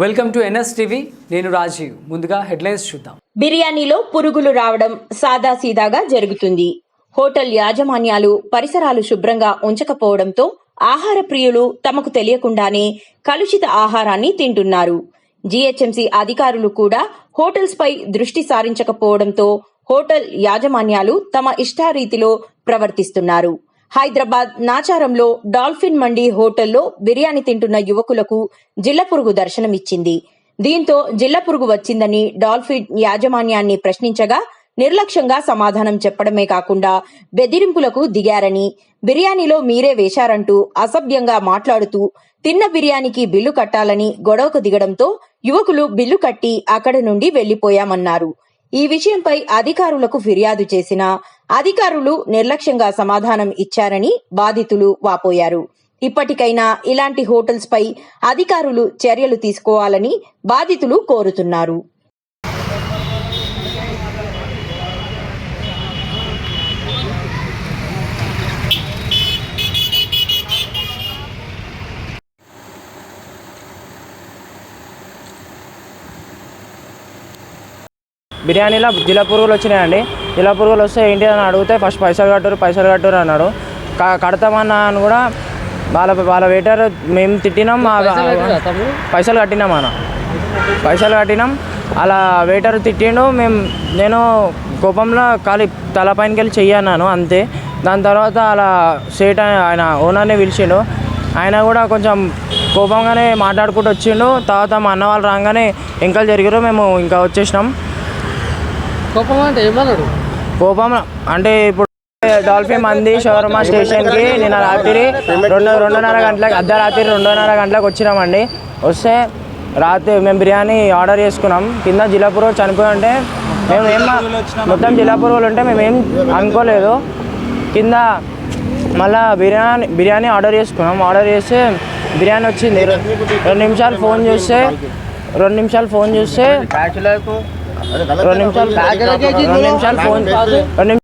Welcome to NS TV. నేను రాజీవ్. ముందుగా headlines చూద్దాం. బిర్యానీలో పురుగులు రావడం సాదాసీదాగా జరుగుతుంది. హోటల్ యాజమాన్యాలు పరిసరాలు శుభ్రంగా ఉంచకపోవడంతో ఆహార ప్రియులు తమకు తెలియకుండానే కలుషిత ఆహారాన్ని తింటున్నారు. జీహెచ్ఎంసీ అధికారులు కూడా హోటల్స్ పై దృష్టి సారించకపోవడంతో హోటల్ యాజమాన్యాలు తమ ఇష్టారీతిలో ప్రవర్తిస్తున్నారు. హైదరాబాద్ నాచారంలో డాల్ఫిన్ మండి హోటల్లో బిర్యానీ తింటున్న యువకులకు జిల్ల పురుగు దర్శనమిచ్చింది. దీంతో జిల్ల పురుగు వచ్చిందని డాల్ఫిన్ యాజమాన్యాన్ని ప్రశ్నించగా నిర్లక్ష్యంగా సమాధానం చెప్పడమే కాకుండా బెదిరింపులకు దిగారని బిర్యానీలో మీరే వేశారంటూ అసభ్యంగా మాట్లాడుతూ తిన్న బిర్యానీకి బిల్లు కట్టాలని గొడవకు దిగడంతో యువకులు బిల్లు కట్టి అక్కడి నుండి వెళ్ళిపోయామన్నారు ఈ విషయంపై అధికారులకు ఫిర్యాదు చేసినా అధికారులు నిర్లక్ష్యంగా సమాధానం ఇచ్చారని బాధితులు వాపోయారు. ఇప్పటికైనా ఇలాంటి హోటల్స్ పై అధికారులు చర్యలు తీసుకోవాలని బాధితులు కోరుతున్నారు. బిర్యానీలో జిల పురుగులు వచ్చినాయండి. జిల పురుగులు వస్తే ఏంటి అని అడిగితే ఫస్ట్ పైసలు కట్టరు పైసలు కట్టరు అన్నారు క- కడతామన్నా అని కూడా వాళ్ళ వాళ్ళ వెయిటర్ మేము తిట్టినాం పైసలు కట్టినాం అన్న. పైసలు కట్టినాం. అలా వెయిటర్ తిట్టిండు మేము నేను కోపంలో ఖాళీ తలపైనకి వెళ్ళి చెయ్యన్నాను అంతే. దాని తర్వాత అలా సేట్ ఆయన ఓనర్ని పిలిచిండు. ఆయన కూడా కొంచెం కోపంగానే మాట్లాడుకుంటూ వచ్చిండు. తర్వాత మా అన్న వాళ్ళు రాగానే ఎంకలు జరిగారు మేము ఇంకా వచ్చేసినాం. కోపం అంటే ఏమన్నాడు? కోపం అంటే ఇప్పుడు డాల్ఫిన్ మంది షవర్మా స్టేషన్కి నిన్న రాత్రి రెండు రెండున్నర గంటలకు అర్ధరాత్రి రెండున్నర గంటలకు వచ్చినామండి. వస్తే రాత్రి మేము బిర్యానీ ఆర్డర్ చేసుకున్నాం. కింద జిలాపూర్ చనిపోయి ఉంటే మేము ఏం మొత్తం జిలాపురులు ఉంటే మేము ఏం అనుకోలేదు. కింద మళ్ళా బిర్యానీ బిర్యానీ ఆర్డర్ చేసుకున్నాం. ఆర్డర్ చేస్తే బిర్యానీ వచ్చింది. రెండు నిమిషాలు ఫోన్ చూస్తే రెండు నిమిషాలు ఫోన్ చూస్తే రెండు నిమిషాలు రెండు నిమిషాలు ఫోన్ రెండు నిమిషాలు